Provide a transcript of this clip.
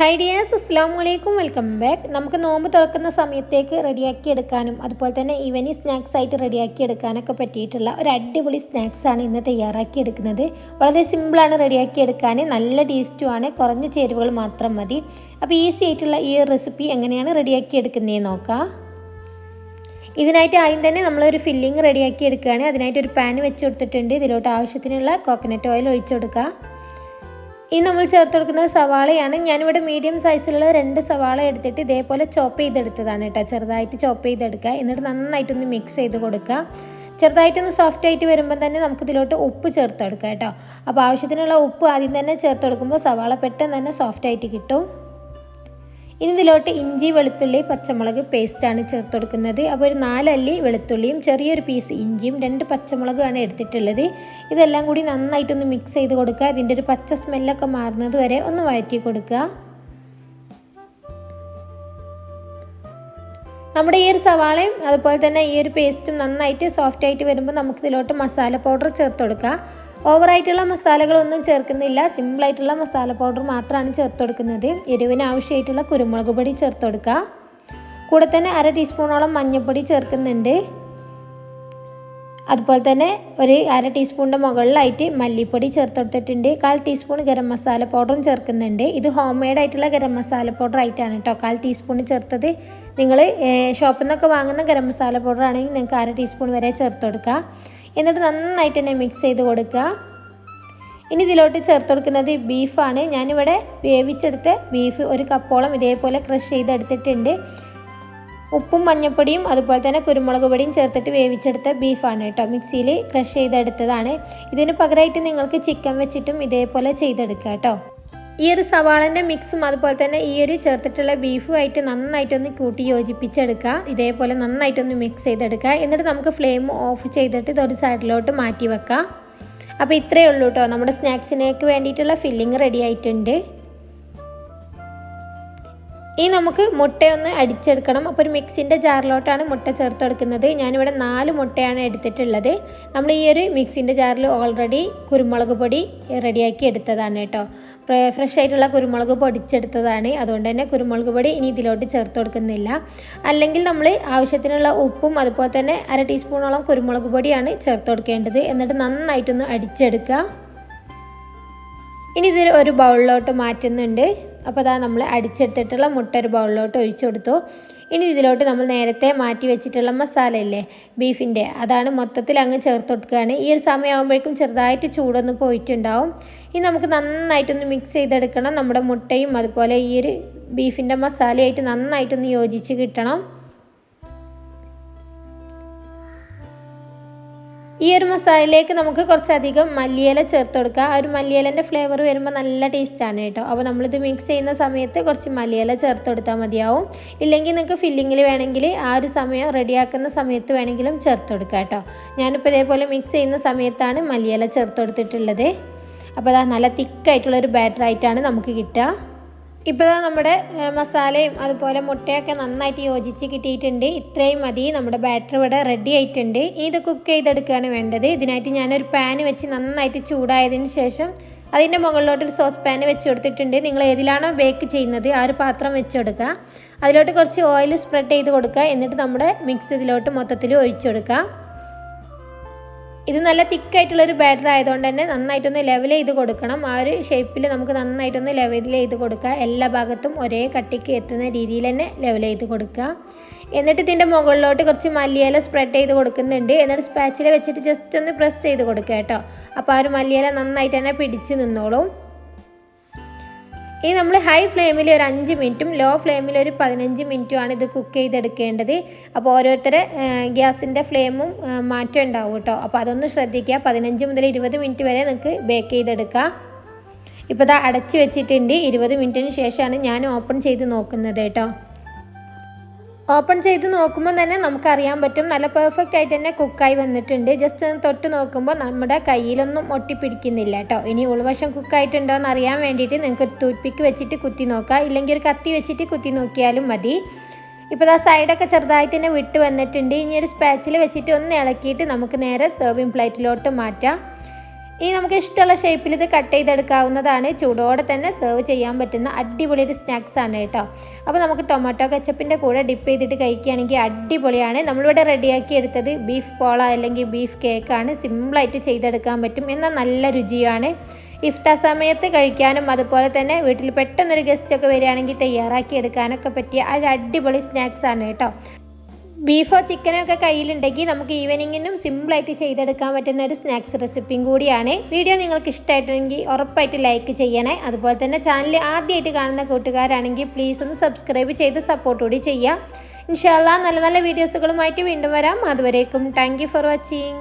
Hi dears അസ്സാം വലൈക്കും welcome back നമുക്ക് നോമ്പ് തുറക്കുന്ന സമയത്തേക്ക് റെഡിയാക്കി എടുക്കാനും അതുപോലെ തന്നെ ഈവനിങ് സ്നാക്സ് ആയിട്ട് റെഡിയാക്കി എടുക്കാനൊക്കെ പറ്റിയിട്ടുള്ള ഒരു അടിപൊളി സ്നാക്സ് ആണ് ഇന്ന് തയ്യാറാക്കി എടുക്കുന്നത്. വളരെ സിമ്പിളാണ് റെഡിയാക്കി എടുക്കാൻ. നല്ല ടേസ്റ്റുമാണ് കുറഞ്ഞ ചേരുവകൾ മാത്രം മതി. അപ്പോൾ ഈസി ആയിട്ടുള്ള ഈ ഒരു റെസിപ്പി എങ്ങനെയാണ് റെഡിയാക്കി എടുക്കുന്നതെന്ന് നോക്കാം. ഇതിനായിട്ട് ആദ്യം തന്നെ നമ്മളൊരു ഫില്ലിങ് റെഡിയാക്കി എടുക്കുകയാണ്. അതിനായിട്ട് ഒരു പാൻ വെച്ച് കൊടുത്തിട്ടുണ്ട്. ഇതിലോട്ട് ആവശ്യത്തിനുള്ള കോക്കനട്ട് ഓയിൽ ഒഴിച്ചു കൊടുക്കുക. ഇനി നമ്മൾ ചേർത്ത് കൊടുക്കുന്നത് സവാളയാണ്. ഞാനിവിടെ മീഡിയം സൈസിലുള്ള രണ്ട് സവാള എടുത്തിട്ട് ഇതേപോലെ ചോപ്പ് ചെയ്തെടുത്തതാണ് കേട്ടോ. ചെറുതായിട്ട് ചോപ്പ് ചെയ്തെടുക്കുക. എന്നിട്ട് നന്നായിട്ടൊന്ന് മിക്സ് ചെയ്ത് കൊടുക്കുക. ചെറുതായിട്ടൊന്ന് സോഫ്റ്റ് ആയിട്ട് വരുമ്പോൾ തന്നെ നമുക്ക് ഇതിലോട്ട് ഉപ്പ് ചേർത്ത് കൊടുക്കാം കേട്ടോ. അപ്പോൾ ആവശ്യത്തിനുള്ള ഉപ്പ് ആദ്യം തന്നെ ചേർത്ത് കൊടുക്കുമ്പോൾ സവാള പെട്ടെന്ന് തന്നെ സോഫ്റ്റ് ആയിട്ട് കിട്ടും. ഇനി ഇതിലോട്ട് ഇഞ്ചി വെളുത്തുള്ളി പച്ചമുളക് പേസ്റ്റാണ് ചേർത്ത് കൊടുക്കുന്നത് അപ്പോൾ ഒരു നാലല്ലി വെളുത്തുള്ളിയും ചെറിയൊരു പീസ് ഇഞ്ചിയും രണ്ട് പച്ചമുളകുമാണ് എടുത്തിട്ടുള്ളത്. ഇതെല്ലാം കൂടി നന്നായിട്ടൊന്ന് മിക്സ് ചെയ്ത് കൊടുക്കുക. ഇതിന്റെ ഒരു പച്ച സ്മെല്ലൊക്കെ മാറുന്നത് വരെ ഒന്ന് വഴറ്റി കൊടുക്കുക. നമ്മുടെ ഈ ഒരു സവാളയും അതുപോലെ തന്നെ ഈ ഒരു പേസ്റ്റും നന്നായിട്ട് സോഫ്റ്റ് ആയിട്ട് വരുമ്പോൾ നമുക്കിതിലോട്ട് മസാല പൗഡർ ചേർത്ത് കൊടുക്കുക ഓവറായിട്ടുള്ള മസാലകളൊന്നും ചേർക്കുന്നില്ല. സിമ്പിളായിട്ടുള്ള മസാല പൗഡർ മാത്രമാണ് ചേർത്ത് കൊടുക്കുന്നത് എരിവിന് ആവശ്യമായിട്ടുള്ള കുരുമുളക് പൊടി ചേർത്ത് കൊടുക്കുക കൂടെ തന്നെ അര ടീസ്പൂണോളം മഞ്ഞൾപ്പൊടി ചേർക്കുന്നുണ്ട്. അതുപോലെ തന്നെ ഒരു അര ടീസ്പൂണിന്റെ മുകളിലായിട്ട് മല്ലിപ്പൊടി ചേർത്ത് കൊടുത്തിട്ടുണ്ട് കാൽ ടീസ്പൂൺ ഗരം മസാല പൗഡറും ചേർക്കുന്നുണ്ട്. ഇത് ഹോം മെയ്ഡ് ആയിട്ടുള്ള ഗരം മസാല പൗഡർ ആയിട്ടാണ് കേട്ടോ കാൽ ടീസ്പൂൺ ചേർത്തത്. നിങ്ങൾ ഷോപ്പിൽ നിന്നൊക്കെ വാങ്ങുന്ന ഗരം മസാല പൗഡർ ആണെങ്കിൽ നിങ്ങൾക്ക് അര ടീസ്പൂൺ വരെ ചേർത്ത് കൊടുക്കുക എന്നിട്ട് നന്നായിട്ട് തന്നെ മിക്സ് ചെയ്ത് കൊടുക്കുക. ഇനി ഇതിലോട്ട് ചേർത്ത് കൊടുക്കുന്നത് ബീഫാണ് ഞാനിവിടെ വേവിച്ചെടുത്ത് ബീഫ് ഒരു കപ്പോളം ഇതേപോലെ ക്രഷ് ചെയ്തെടുത്തിട്ടുണ്ട്. ഉപ്പും മഞ്ഞൾപ്പൊടിയും അതുപോലെ തന്നെ കുരുമുളക് പൊടിയും ചേർത്തിട്ട് വേവിച്ചെടുത്ത ബീഫാണ് കേട്ടോ. മിക്സിയിൽ ക്രഷ് ചെയ്തെടുത്തതാണ്. ഇതിന് പകരമായിട്ട് നിങ്ങൾക്ക് ചിക്കൻ വെച്ചിട്ടും ഇതേപോലെ ചെയ്തെടുക്കുക കേട്ടോ. ഈ ഒരു സവാളന്റെ മിക്സും അതുപോലെ തന്നെ ഈ ഒരു ചേർത്തിട്ടുള്ള ബീഫുമായിട്ട് നന്നായിട്ടൊന്ന് കൂട്ടി യോജിപ്പിച്ചെടുക്കുക. ഇതേപോലെ നന്നായിട്ടൊന്ന് മിക്സ് ചെയ്തെടുക്കുക. എന്നിട്ട് നമുക്ക് ഫ്ലെയിം ഓഫ് ചെയ്തിട്ട് ഇതൊരു സൈഡിലോട്ട് മാറ്റി വെക്കാം. അപ്പോൾ ഇത്രയേ ഉള്ളൂ കേട്ടോ നമ്മുടെ സ്നാക്സിനേക്ക് വേണ്ടിയിട്ടുള്ള ഫില്ലിങ് റെഡി ആയിട്ടുണ്ട്. ഇനി നമുക്ക് മുട്ടയൊന്ന് അടിച്ചെടുക്കണം. അപ്പോൾ ഒരു മിക്സിന്റെ ജാറിലോട്ടാണ് മുട്ട ചേർത്ത് കൊടുക്കുന്നത് ഞാനിവിടെ നാല് മുട്ടയാണ് എടുത്തിട്ടുള്ളത്. നമ്മൾ ഈ ഒരു മിക്സിന്റെ ജാറിൽ ഓൾറെഡി കുരുമുളക് പൊടി റെഡിയാക്കി എടുത്തതാണ് കേട്ടോ. ഫ്രഷ് ആയിട്ടുള്ള കുരുമുളക് പൊടിച്ചെടുത്തതാണ്. അതുകൊണ്ട് തന്നെ കുരുമുളക് പൊടി ഇനി ഇതിലോട്ട് ചേർത്ത് കൊടുക്കുന്നില്ല. അല്ലെങ്കിൽ നമ്മൾ ആവശ്യത്തിനുള്ള ഉപ്പും അതുപോലെ തന്നെ അര ടീസ്പൂണോളം കുരുമുളക് പൊടിയാണ് ചേർത്ത് കൊടുക്കേണ്ടത്. എന്നിട്ട് നന്നായിട്ടൊന്ന് അടിച്ചെടുക്കുക. ഇനി ഇതിൽ ഒരു ബൗളിലോട്ട് മാറ്റുന്നുണ്ട്. അപ്പോൾ അതാ നമ്മൾ അടിച്ചെടുത്തിട്ടുള്ള മുട്ട ഒരു ബൗളിലോട്ട് ഒഴിച്ചു കൊടുത്തു. ഇനി ഇതിലോട്ട് നമ്മൾ നേരത്തെ മാറ്റി വെച്ചിട്ടുള്ള മസാല ഇല്ലേ ബീഫിന്റെ അതാണ് മൊത്തത്തിൽ അങ്ങ് ചേർത്ത് കൊടുക്കുകയാണ്. ഈ ഒരു സമയമാകുമ്പോഴേക്കും ചെറുതായിട്ട് ചൂടൊന്ന് പോയിട്ടുണ്ടാവും. ഇനി നമുക്ക് നന്നായിട്ടൊന്ന് മിക്സ് ചെയ്തെടുക്കണം നമ്മുടെ മുട്ടയും അതുപോലെ ഈ ഒരു ബീഫിന്റെ മസാലയായിട്ട് നന്നായിട്ടൊന്ന് യോജിച്ച് കിട്ടണം. ഈ ഒരു മസാലയിലേക്ക് നമുക്ക് കുറച്ചധികം മല്ലിയില ചേർത്ത് കൊടുക്കുക. ആ ഒരു മല്ലിയിലന്റെ ഫ്ലേവർ വരുമ്പോൾ നല്ല ടേസ്റ്റാണ് കേട്ടോ. അപ്പോൾ നമ്മളിത് മിക്സ് ചെയ്യുന്ന സമയത്ത് കുറച്ച് മല്ലിയില ചേർത്ത് കൊടുത്താൽ മതിയാവും. ഇല്ലെങ്കിൽ നിങ്ങൾക്ക് ഫില്ലിങ്ങിൽ വേണമെങ്കിൽ ആ ഒരു സമയം റെഡിയാക്കുന്ന സമയത്ത് വേണമെങ്കിലും ചേർത്ത് കൊടുക്കുക കേട്ടോ. ഞാനിപ്പോൾ ഇതേപോലെ മിക്സ് ചെയ്യുന്ന സമയത്താണ് മല്ലിയില ചേർത്ത് കൊടുത്തിട്ടുള്ളത്. അപ്പോൾ അതാ നല്ല തിക്കായിട്ടുള്ളൊരു ബാറ്ററായിട്ടാണ് നമുക്ക് കിട്ടുക. ഇപ്പോൾ നമ്മുടെ മസാലയും അതുപോലെ മുട്ടയൊക്കെ നന്നായിട്ട് യോജിച്ച് കിട്ടിയിട്ടുണ്ട്. ഇത്രയും മതി. നമ്മുടെ ബാറ്റർ ഇവിടെ റെഡി ആയിട്ടുണ്ട്. ഇത് കുക്ക് ചെയ്തെടുക്കുകയാണ് വേണ്ടത്. ഇതിനായിട്ട് ഞാനൊരു പാൻ വെച്ച് നന്നായിട്ട് ചൂടായതിന് ശേഷം അതിന്റെ മുകളിലോട്ടൊരു സോസ് പാൻ വെച്ച് കൊടുത്തിട്ടുണ്ട്. നിങ്ങൾ ഏതിലാണോ ബേക്ക് ചെയ്യുന്നത് ആ ഒരു പാത്രം വെച്ച് കൊടുക്കുക. അതിലോട്ട് കുറച്ച് ഓയിൽ സ്പ്രെഡ് ചെയ്ത് കൊടുക്കുക. എന്നിട്ട് നമ്മുടെ മിക്സ് ഇതിലോട്ട് മൊത്തത്തിൽ ഒഴിച്ചു കൊടുക്കുക. ഇത് നല്ല തിക്കായിട്ടുള്ളൊരു ബാറ്റർ ആയതുകൊണ്ട് തന്നെ നന്നായിട്ടൊന്ന് ലെവൽ ചെയ്ത് കൊടുക്കണം. ആ ഒരു ഷേപ്പിൽ നമുക്ക് നന്നായിട്ടൊന്ന് ലെവൽ ചെയ്ത് കൊടുക്കുക. എല്ലാ ഭാഗത്തും ഒരേ കട്ടിക്ക് എത്തുന്ന രീതിയിൽ തന്നെ ലെവൽ ചെയ്ത് കൊടുക്കുക. എന്നിട്ട് ഇതിന്റെ മുകളിലോട്ട് കുറച്ച് മല്ലിയില സ്പ്രെഡ് ചെയ്ത് കൊടുക്കുന്നുണ്ട്. എന്നിട്ട് സ്പാച്ചില വെച്ചിട്ട് ജസ്റ്റ് ഒന്ന് പ്രസ് ചെയ്ത് കൊടുക്കുക കേട്ടോ. അപ്പോൾ ആ ഒരു മല്ലിയില നന്നായിട്ട് തന്നെ പിടിച്ച് നിന്നോളും. ഇനി നമ്മൾ ഹൈ ഫ്ലെയിമിൽ ഒരു അഞ്ച് മിനിറ്റും ലോ ഫ്ലെയിമിൽ ഒരു പതിനഞ്ച് മിനിറ്റുമാണ് ഇത് കുക്ക് ചെയ്തെടുക്കേണ്ടത്. അപ്പോൾ ഓരോരുത്തരെ ഗ്യാസിന്റെ ഫ്ലെയിമും മാറ്റം ഉണ്ടാവും കേട്ടോ. അപ്പോൾ അതൊന്ന് ശ്രദ്ധിക്കുക. പതിനഞ്ച് മുതൽ ഇരുപത് മിനിറ്റ് വരെ നിങ്ങൾക്ക് ബേക്ക് ചെയ്തെടുക്കാം. ഇപ്പോൾ ഇത് അടച്ച് വെച്ചിട്ടുണ്ട്. ഇരുപത് മിനിറ്റിന് ശേഷമാണ് ഞാൻ ഓപ്പൺ ചെയ്ത് നോക്കുന്നത് കേട്ടോ. ഓപ്പൺ ചെയ്ത് നോക്കുമ്പോൾ തന്നെ നമുക്കറിയാൻ പറ്റും. നല്ല പെർഫെക്റ്റ് ആയിട്ട് തന്നെ കുക്കായി വന്നിട്ടുണ്ട്. ജസ്റ്റ് ഒന്ന് തൊട്ട് നോക്കുമ്പോൾ നമ്മുടെ കയ്യിലൊന്നും ഒട്ടിപ്പിടിക്കുന്നില്ല കേട്ടോ. ഇനി ഉൾവശം കുക്കായിട്ടുണ്ടോ എന്ന് അറിയാൻ വേണ്ടിയിട്ട് നിങ്ങൾക്ക് ഒരു തൂപ്പിക്ക് വെച്ചിട്ട് കുത്തി നോക്കാം ഇല്ലെങ്കിൽ ഒരു കത്തി വെച്ചിട്ട് കുത്തി നോക്കിയാലും മതി. ഇപ്പോൾ ആ സൈഡൊക്കെ ചെറുതായിട്ട് തന്നെ വിട്ട് വന്നിട്ടുണ്ട്. ഇനി ഒരു സ്പാച്ചിൽ വെച്ചിട്ട് ഒന്ന് ഇളക്കിയിട്ട് നമുക്ക് നേരെ സെർവിങ് പ്ലേറ്റിലോട്ട് മാറ്റാം. ഇനി നമുക്ക് ഇഷ്ടമുള്ള ഷേപ്പിൽ ഇത് കട്ട് ചെയ്തെടുക്കാവുന്നതാണ്. ചൂടോടെ തന്നെ സെർവ് ചെയ്യാൻ പറ്റുന്ന അടിപൊളി ഒരു സ്നാക്സ് ആണ് കേട്ടോ. അപ്പോൾ നമുക്ക് ടൊമാറ്റോ കച്ചപ്പിന്റെ കൂടെ ഡിപ്പ് ചെയ്തിട്ട് കഴിക്കുകയാണെങ്കിൽ അടിപൊളിയാണ്. നമ്മളിവിടെ റെഡിയാക്കി എടുത്തത് ബീഫ് പോള അല്ലെങ്കിൽ ബീഫ് കേക്കാണ് സിമ്പിളായിട്ട് ചെയ്തെടുക്കാൻ പറ്റും. എന്നാൽ നല്ല രുചിയാണ് ഇഫ്താർ സമയത്ത് കഴിക്കാനും അതുപോലെ തന്നെ വീട്ടിൽ പെട്ടെന്നൊരു ഗസ്റ്റൊക്കെ വരികയാണെങ്കിൽ തയ്യാറാക്കി എടുക്കാനൊക്കെ പറ്റിയ ഒരു അടിപൊളി സ്നാക്സ് ആണ് കേട്ടോ. ബീഫോ ചിക്കനോ ഒക്കെ കയ്യിലുണ്ടെങ്കിൽ നമുക്ക് ഈവനിങ്ങിനും സിമ്പിളായിട്ട് ചെയ്തെടുക്കാൻ പറ്റുന്ന ഒരു സ്നാക്സ് റെസിപ്പിയും കൂടിയാണ്. വീഡിയോ നിങ്ങൾക്ക് ഇഷ്ടമായിട്ടുണ്ടെങ്കിൽ ഉറപ്പായിട്ട് ലൈക്ക് ചെയ്യണേ. അതുപോലെ തന്നെ ചാനൽ ആദ്യമായിട്ട് കാണുന്ന കൂട്ടുകാരാണെങ്കിൽ പ്ലീസ് ഒന്ന് സബ്സ്ക്രൈബ് ചെയ്ത് സപ്പോർട്ട് കൂടി ചെയ്യാം. ഇൻഷാല്ല നല്ല നല്ല വീഡിയോസുകളുമായിട്ട് വീണ്ടും വരാം. അതുവരേക്കും താങ്ക് ഫോർ വാച്ചിങ്